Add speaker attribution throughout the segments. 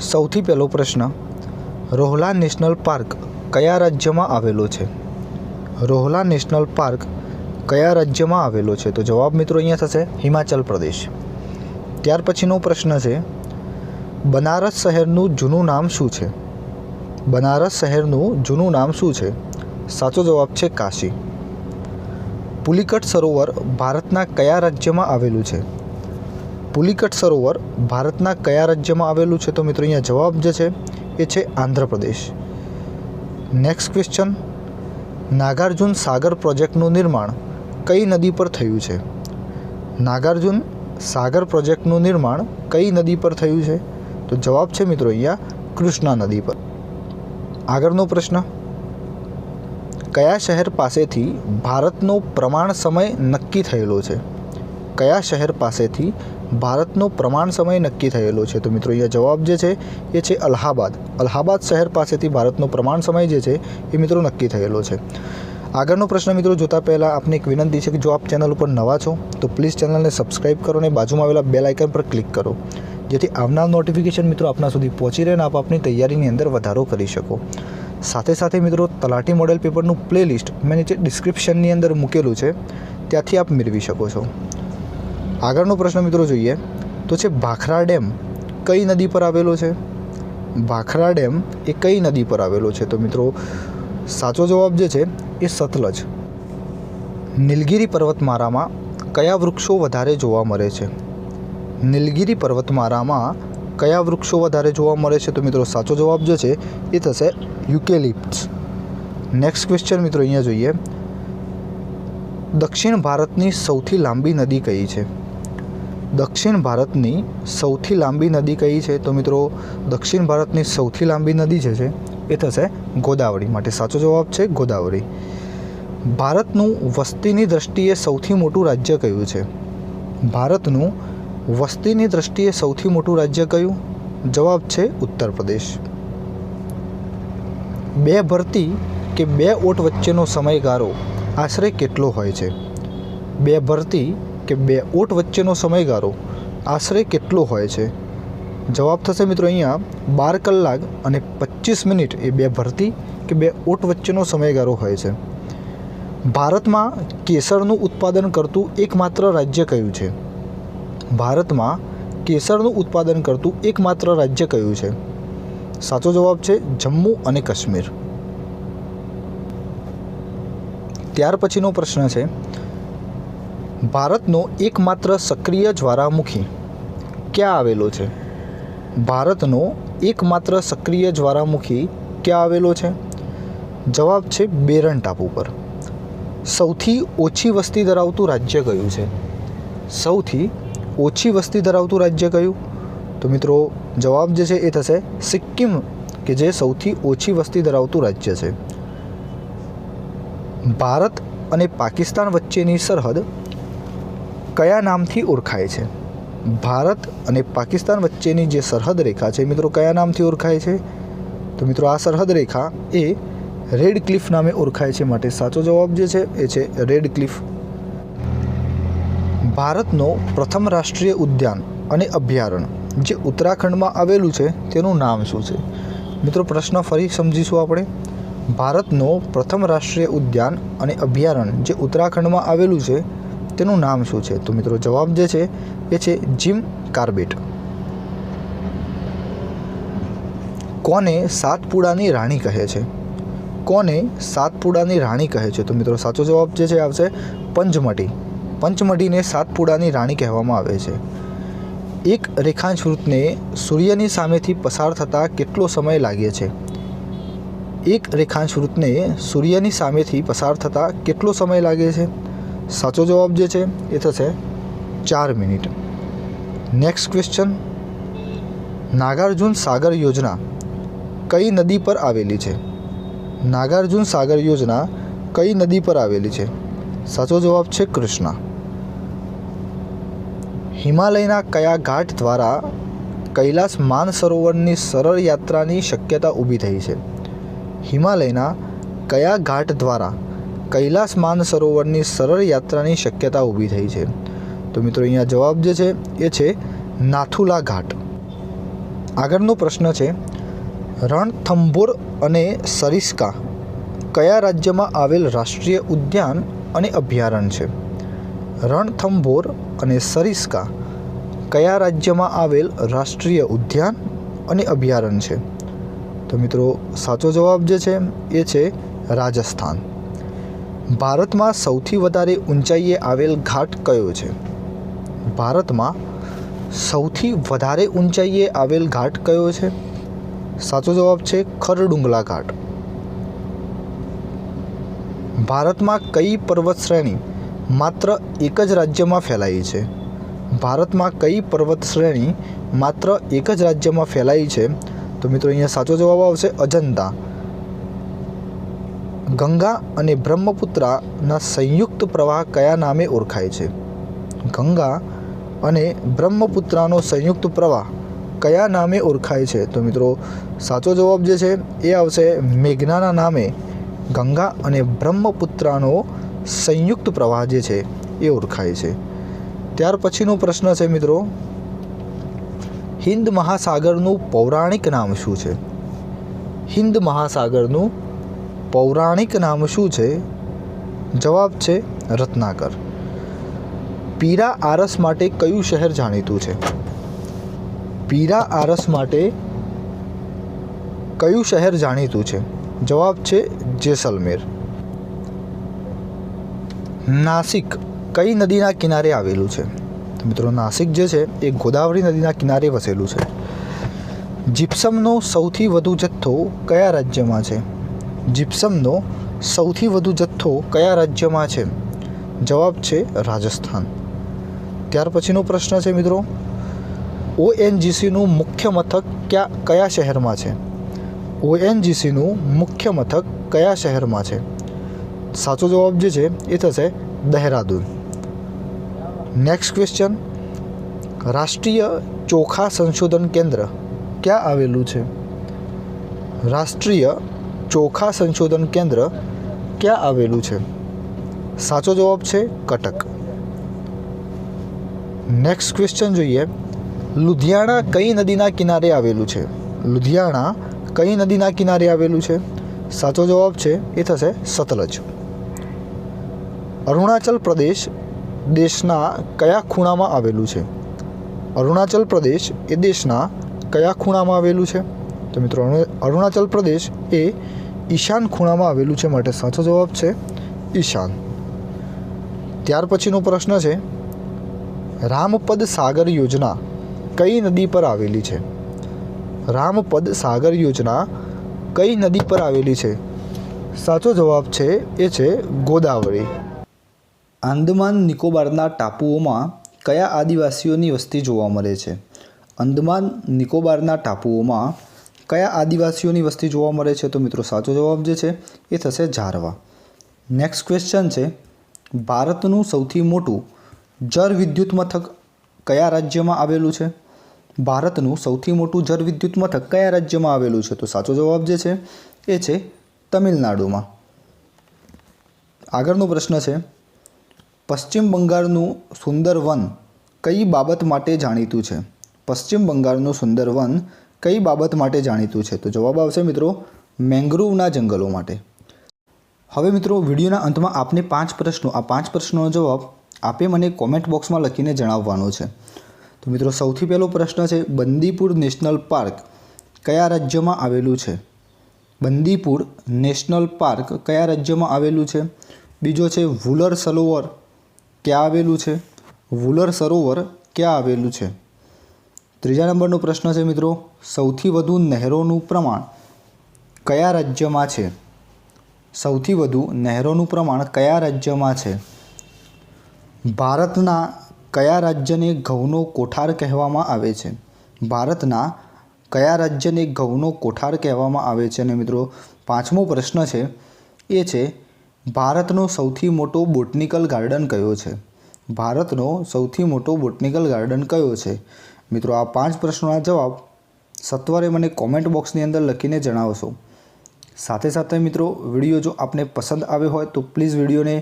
Speaker 1: સૌથી પહેલો પ્રશ્ન, રોહલા નેશનલ પાર્ક કયા રાજ્યમાં આવેલો છે? રોહલા નેશનલ પાર્ક કયા રાજ્યમાં આવેલો છે? તો જવાબ મિત્રો અહીંયા થશે હિમાચલ પ્રદેશ. ત્યાર પછીનો પ્રશ્ન છે, બનારસ શહેરનું જૂનું નામ શું છે? બનારસ શહેરનું જૂનું નામ શું છે? સાચો જવાબ છે કાશી. પુલિકટ સરોવર ભારતના કયા રાજ્યમાં આવેલું છે? પુલિકટ સરોવર ભારતના કયા રાજ્યમાં આવેલું છે તો મિત્રો અહીંયા જવાબ જે છે એ છે આંધ્રપ્રદેશ. નેક્સ્ટ ક્વેશ્ચન નાગાર્જુન સાગર પ્રોજેક્ટનું નિર્માણ કઈ નદી પર થયું છે? નાગાર્જુન સાગર પ્રોજેક્ટનું નિર્માણ કઈ નદી પર થયું છે? તો જવાબ છે મિત્રો અહીંયા કૃષ્ણા નદી પર. આગળનો પ્રશ્ન. કયા શહેર પાસેથી ભારતનો પ્રમાણ સમય નક્કી થયેલો છે? કયા શહેર પાસેથી ભારતનો પ્રમાણ સમય નક્કી થયેલો છે? તો મિત્રો, અહીંયા જવાબ જે છે, એ છે અલ્હાબાદ. અલ્હાબાદ શહેર પાસેથી ભારતનો પ્રમાણ સમય જે છે, એ મિત્રો નક્કી થયેલો છે. આગળનો પ્રશ્ન મિત્રો, જોતા પહેલાં આપને એક વિનંતી છે કે જો આપ ચેનલ ઉપર નવા છો, તો પ્લીઝ ચેનલને સબસ્ક્રાઇબ કરો અને બાજુમાં આવેલા બેલ આઇકન પર ક્લિક કરો. જેથી આવનાર નોટિફિકેશન મિત્રો આપના સુધી પહોંચી રહે અને આપ આપની તૈયારીની અંદર વધારો કરી શકો. સાથે સાથે મિત્રો, તલાટી મોડેલ પેપરનું પ્લેલિસ્ટ મેં નીચે ડિસ્ક્રિપ્શનની અંદર મૂકેલું છે. ત્યાંથી આપ મેળવી શકો છો. આગળનો પ્રશ્ન મિત્રો જોઈએ તો છે ભાખરા ડેમ કઈ નદી પર આવેલો છે? ભાખરા ડેમ એ કઈ નદી પર આવેલો છે? તો મિત્રો સાચો જવાબ જે છે એ સતલજ. નીલગિરી પર્વતમાળામાં કયા વૃક્ષો વધારે જોવા મળે છે? નીલગિરી પર્વતમાળામાં કયા વૃક્ષો વધારે જોવા મળે છે? તો મિત્રો સાચો જવાબ જે છે એ થશે યુકેલિપ્ટ્સ. નેક્સ્ટ ક્વેશ્ચન મિત્રો અહીંયા જોઈએ. દક્ષિણ ભારતની સૌથી લાંબી નદી કઈ છે? દક્ષિણ ભારતની સૌથી લાંબી નદી કઈ છે? તો મિત્રો, દક્ષિણ ભારતની સૌથી લાંબી નદી જે છે, એ થશે ગોદાવરી. માટે સાચો જવાબ છે ગોદાવરી. ભારતનું વસ્તીની દ્રષ્ટિએ સૌથી મોટું રાજ્ય કયું છે? ભારતનું વસ્તીની દ્રષ્ટિએ સૌથી મોટું રાજ્ય કયું? જવાબ છે ઉત્તર પ્રદેશ. બે ભરતી કે બે ઓટ વચ્ચેનો સમયગાળો આશરે કેટલો હોય છે? બે ભરતી કે બે ઓટ વચ્ચેનો સમયગાળો આશરે કેટલો હોય છે? જવાબ થશે મિત્રો અહીંયા બાર કલાક અને પચીસ મિનિટ એ બે ભરતી કે બે ઓટ વચ્ચેનો સમયગાળો હોય છે. ભારતમાં કેસરનું ઉત્પાદન કરતું એકમાત્ર રાજ્ય કયું છે? ભારતમાં કેસરનું ઉત્પાદન કરતું એકમાત્ર રાજ્ય કયું છે? સાચો જવાબ છે જમ્મુ અને કાશ્મીર. ત્યાર પછીનો પ્રશ્ન છે ભારતનો એકમાત્ર સક્રિય જ્વાળામુખી ક્યાં આવેલો છે? ભારતનો એકમાત્ર સક્રિય જ્વાળામુખી ક્યાં આવેલો છે? જવાબ છે બેરન ટાપુ પર સૌથી ઓછી વસ્તી ધરાવતું રાજ્ય કયું છે? સૌથી ઓછી વસ્તી ધરાવતું રાજ્ય કયું? તો મિત્રો, જવાબ જે છે એ થશે સિક્કિમ, કે જે સૌથી ઓછી વસ્તી ધરાવતું રાજ્ય છે. ભારત અને પાકિસ્તાન વચ્ચેની સરહદ કયા નામથી ઓળખાય છે? ભારત અને પાકિસ્તાન વચ્ચેની જે સરહદ રેખા છે, મિત્રો, કયા નામથી ઓળખાય છે? તો મિત્રો, આ સરહદ રેખા એ રેડ ક્લિફ નામે ઓળખાય છે માટે સાચો જવાબ જે છે, એ છે રેડ ક્લિફ. ભારતનો પ્રથમ રાષ્ટ્રીય ઉદ્યાન અને અભયારણ્ય જે ઉત્તરાખંડમાં આવેલું છે, તેનું નામ શું છે? મિત્રો, પ્રશ્ન ફરી સમજીશું આપણે. ભારતનો પ્રથમ રાષ્ટ્રીય ઉદ્યાન અને અભયારણ્ય જે ઉત્તરાખંડમાં આવેલું છે તેનું નામ શું છે? તો મિત્રો જવાબ જે છે, એ છે જીમ કાર્બેટ. કોને સાતપુડાની રાણી કહે છે? કોને સાતપુડાની રાણી કહે છે? તો મિત્રો સાચો જવાબ જે છે, આવશે પંચમટી પંચમટીને સાતપુડાની રાણી કહેવામાં આવે છે. એક રેખાંશ વૃત્તને સૂર્યની સામેથી પસાર થતાં કેટલો સમય લાગે છે? એક રેખાંશ વૃત્તને સૂર્યની સામેથી પસાર થતાં કેટલો સમય લાગે છે? સાચો જવાબ જે છે એ થશે ચાર minute. Next question Nagarjuna Sagar યોજના કઈ નદી પર આવેલી છે? નાગાર્જુન સાગર યોજના કઈ નદી પર આવેલી છે? સાચો જવાબ છે કૃષ્ણા. હિમાલયના કયા ઘાટ દ્વારા કૈલાસ માનસરોવરની સરળ યાત્રાની શક્યતા ઊભી થઈ છે? હિમાલયના કયા ઘાટ દ્વારા કૈલાસ માનસરોવરની સરળ યાત્રાની શક્યતા ઊભી થઈ છે. તો મિત્રો, અહીંયા જવાબ જે છે, એ છે નાથુલા ઘાટ. આગળનો પ્રશ્ન છે, રણથંભોર અને સરિસ્કા કયા રાજ્યમાં આવેલ રાષ્ટ્રીય ઉદ્યાન અને અભયારણ્ય છે? રણથંભોર અને સરિસ્કા કયા રાજ્યમાં આવેલ રાષ્ટ્રીય ઉદ્યાન અને અભયારણ્ય છે? તો મિત્રો, સાચો જવાબ જે છે, એ છે રાજસ્થાન. ભારતમાં સૌથી વધારે ઊંચાઈએ આવેલ ઘાટ કયો છે? ભારતમાં સૌથી વધારે ઊંચાઈએ આવેલ ઘાટ કયો છે? સાચો જવાબ છે ખરડુંગલા ઘાટ. ભારતમાં કઈ પર્વત શ્રેણી માત્ર એક જ રાજ્યમાં ફેલાઈ છે? ભારતમાં કઈ પર્વત શ્રેણી માત્ર એક જ રાજ્યમાં ફેલાઈ છે? તો મિત્રો, અહીંયા સાચો જવાબ આવશે અજંતા. ગંગા અને બ્રહ્મપુત્રાના સંયુક્ત પ્રવાહ કયા નામે ઓળખાય છે? ગંગા અને બ્રહ્મપુત્રાનો સંયુક્ત પ્રવાહ કયા નામે ઓળખાય છે? તો મિત્રો, સાચો જવાબ જે છે, એ આવશે મેઘનાના નામે. ગંગા અને બ્રહ્મપુત્રાનો સંયુક્ત પ્રવાહ જે છે, એ ઓળખાય છે. ત્યાર પછીનો પ્રશ્ન છે મિત્રો હિન્દ મહાસાગરનું પૌરાણિક નામ શું છે? હિન્દ મહાસાગરનું પૌરાણિક નામ શું છે? જવાબ છે રત્નાકર. પીરા આરસ માટે કયું શહેર જાણીતું છે? પીરા આરસ માટે કયું શહેર જાણીતું છે? જવાબ છે જેસલમેર. નાસિક કઈ નદીના કિનારે આવેલું છે? મિત્રો, નાસિક જે છે એ ગોદાવરી નદીના કિનારે વસેલું છે. જીપ્સમનો સૌથી વધુ જથ્થો કયા રાજ્યમાં છે? જીપ્સમનો સૌથી વધુ જથ્થો કયા રાજ્યમાં છે? જવાબ છે રાજસ્થાન. ત્યાર પછીનો પ્રશ્ન છે મિત્રો, ઓએનજીસીનું મુખ્ય મથક ક્યાં, કયા શહેરમાં છે? ઓએનજીસીનું મુખ્ય મથક કયા શહેરમાં છે? સાચો જવાબ જે છે, એ થશે દહેરાદૂન. નેક્સ્ટ ક્વેશ્ચન રાષ્ટ્રીય ચોખા સંશોધન કેન્દ્ર ક્યાં આવેલું છે? રાષ્ટ્રીય ચોખા સંશોધન કેન્દ્ર ક્યાં આવેલું છે? સાચો જવાબ છે કટક. નેક્સ્ટ ક્વેશ્ચન જોઈએ. લુધિયાણા કઈ નદીના કિનારે આવેલું છે? લુધિયાણા કઈ નદીના કિનારે આવેલું છે? સાચો જવાબ છે, એ થશે સતલજ. અરુણાચલ પ્રદેશ દેશના કયા ખૂણામાં આવેલું છે? અરુણાચલ પ્રદેશ એ દેશના કયા ખૂણામાં આવેલું છે? તો મિત્રો અરુણાચલ પ્રદેશ એ ઈશાન ખૂણામાં આવેલું છે માટે સાચો જવાબ છે ઈશાન. ત્યાર પછીનો પ્રશ્ન છે, રામપદ સાગર યોજના કઈ નદી પર આવેલી છે? રામપદ સાગર યોજના કઈ નદી પર આવેલી છે? સાચો જવાબ છે, એ છે ગોદાવરી. આંદમાન નિકોબારના ટાપુઓમાં કયા આદિવાસીઓની વસ્તી જોવા મળે છે? અંદમાન નિકોબારના ટાપુઓમાં કયા આદિવાસીઓની વસ્તી જોવા મળે છે તો મિત્રો સાચો જવાબ જે છે એ થશે ઝારવા. નેક્સ્ટ ક્વેશ્ચન છે, ભારતનું સૌથી મોટું જળ વિદ્યુત મથક કયા રાજ્યમાં આવેલું છે? ભારતનું સૌથી મોટું જળ વિદ્યુત મથક કયા રાજ્યમાં આવેલું છે? તો સાચો જવાબ જે છે, એ છે તમિલનાડુમાં. આગળનો પ્રશ્ન છે, પશ્ચિમ બંગાળનું સુંદર વન કઈ બાબત માટે જાણીતું છે? પશ્ચિમ બંગાળનું સુંદર વન કઈ બાબત માટે જાણીતું છે? તો જવાબ આવશે મિત્રો, મેંગ્રુવના જંગલો માટે. હવે મિત્રો, વિડીયોના અંતમાં આપને પાંચ પ્રશ્નો, આ પાંચ પ્રશ્નોનો જવાબ આપે મને કોમેન્ટ બોક્સમાં લખીને જણાવવાનો છે. તો મિત્રો, સૌથી પહેલો પ્રશ્ન છે, બંદીપુર નેશનલ પાર્ક કયા રાજ્યમાં આવેલું છે? બંદીપુર નેશનલ પાર્ક કયા રાજ્યમાં આવેલું છે? બીજો છે, વુલર સરોવર ક્યાં આવેલું છે? વુલર સરોવર ક્યાં આવેલું છે? ત્રીજા નંબરનો પ્રશ્ન છે મિત્રો, સૌથી વધુ નહેરોનું પ્રમાણ કયા રાજ્યમાં છે? સૌથી વધુ નહેરોનું પ્રમાણ કયા રાજ્યમાં છે? ભારતના કયા રાજ્યને ઘઉંનો કોઠાર કહેવામાં આવે છે? ભારતના કયા રાજ્યને ઘઉંનો કોઠાર કહેવામાં આવે છે? અને મિત્રો, પાંચમો પ્રશ્ન છે, એ છે, ભારતનો સૌથી મોટો બોટનિકલ ગાર્ડન કયો છે? ભારતનો સૌથી મોટો બોટનિકલ ગાર્ડન કયો છે? મિત્રો, આ પાંચ પ્રશ્નોના જવાબ સત્વરે મને કોમેન્ટ બોક્સની અંદર લખીને જણાવશો. સાથે સાથે મિત્રો વીડિયો જો આપને પસંદ આવ્યો હોય તો પ્લીઝ વિડીયોને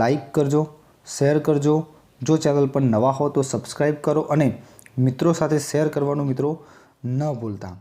Speaker 1: લાઈક કરજો શેર કરજો. જો ચેનલ પર નવા હો તો સબસ્ક્રાઈબ કરો અને મિત્રો સાથે શેર કરવાનું મિત્રો ન ભૂલતા.